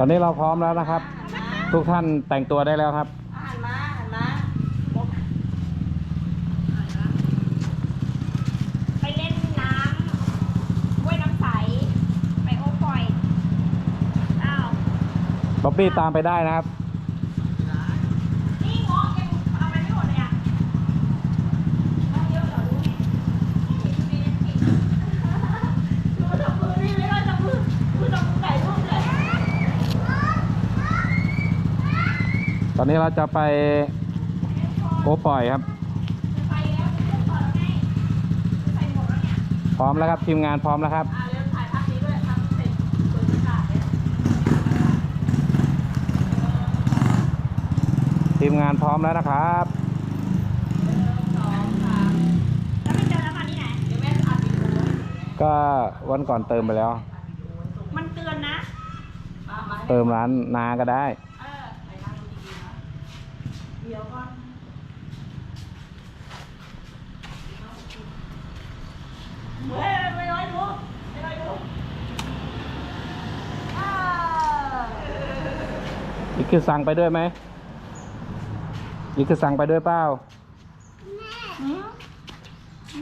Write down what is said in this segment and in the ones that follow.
อนนี้เราพร้อมแล้วนะครับ ทุกท่านแต่งตัวได้แล้วครับ หันมาหันมาไปเล่นน้ำห้วยน้ำใส ไปโอ้ปล่อยอ้าวบ๊อบบี้ตามไปได้นะครับ นี่งอยังเอาไปไม่หมดเลยอะงอเยอะเหรอรู้ไงเห็นมีเก่งดูจับมือนี่ไม่ได้จับมือดูจับมือไก่ลูกเลย ตอนนี้เราจะไปโกปล่อยครับไปแล้วจะต่อแล้วไงใส่หมวกแล้วเนี่ยพร้อมแล้วครับทีมงานพร้อมแล้วครับอ่าเริ่มถ่ายภาพนี้ด้วยทำเสร็จเปิดประกาศเนี่ยทีมงานพร้อมแล้วนะครับสองสามแล้วไม่เจอแล้วมาที่ไหนเดี๋ยวแม่อัดวิดีโอให้ดูก็วันก่อนเติมไปแล้ว มันเตือนนะมามาให้เติมร้านนาก็ได้ เออไปนั่งดูดีๆนะ เดี๋ยวก่อนเฮ้ยไม่น้อยดูไม่น้อยดูอ่าอีกคือสั่งไปด้วยไหมอีกคือสั่งไปด้วยเปล่า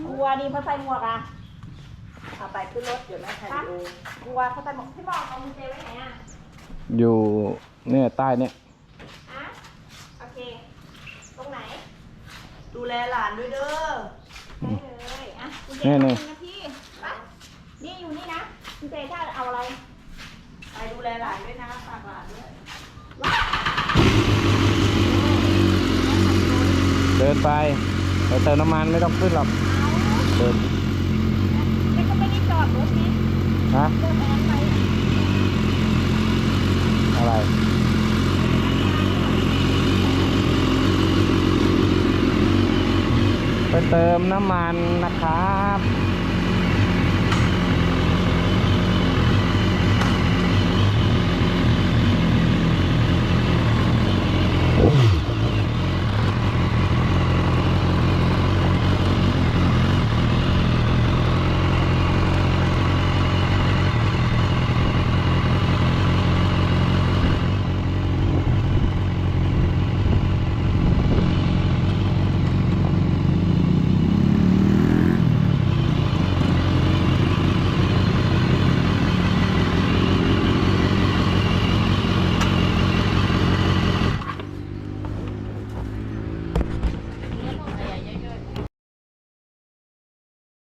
กลัวดีเพราะใส่หมวกอะเอาไปขึ้นรถเดี๋ยวแม่ถ่ายวิดีโอกลัวเขาใส่หมวกพี่บอกเอามือเจไว้ไหนอะ อยู่เนี่ยใต้เนี่ย อะโอเค ตรงไหน ดูแลหลานด้วยเด้อได้เลยอะคุณเจนี่เอานี่ คุณนะพี่ไปนี่อยู่นี่นะคุณเจถ้าเอาอะไร ไปดูแลหลานด้วยนะฝากหลานด้วยเดินไปไปเติมน้ำมันไม่ต้องขึ้นหรอกเดินแต่ก็ไม่ได้จอดรถไงฮะ เดินแอนไป อะไร ไป เติมน้ำมันนะครับ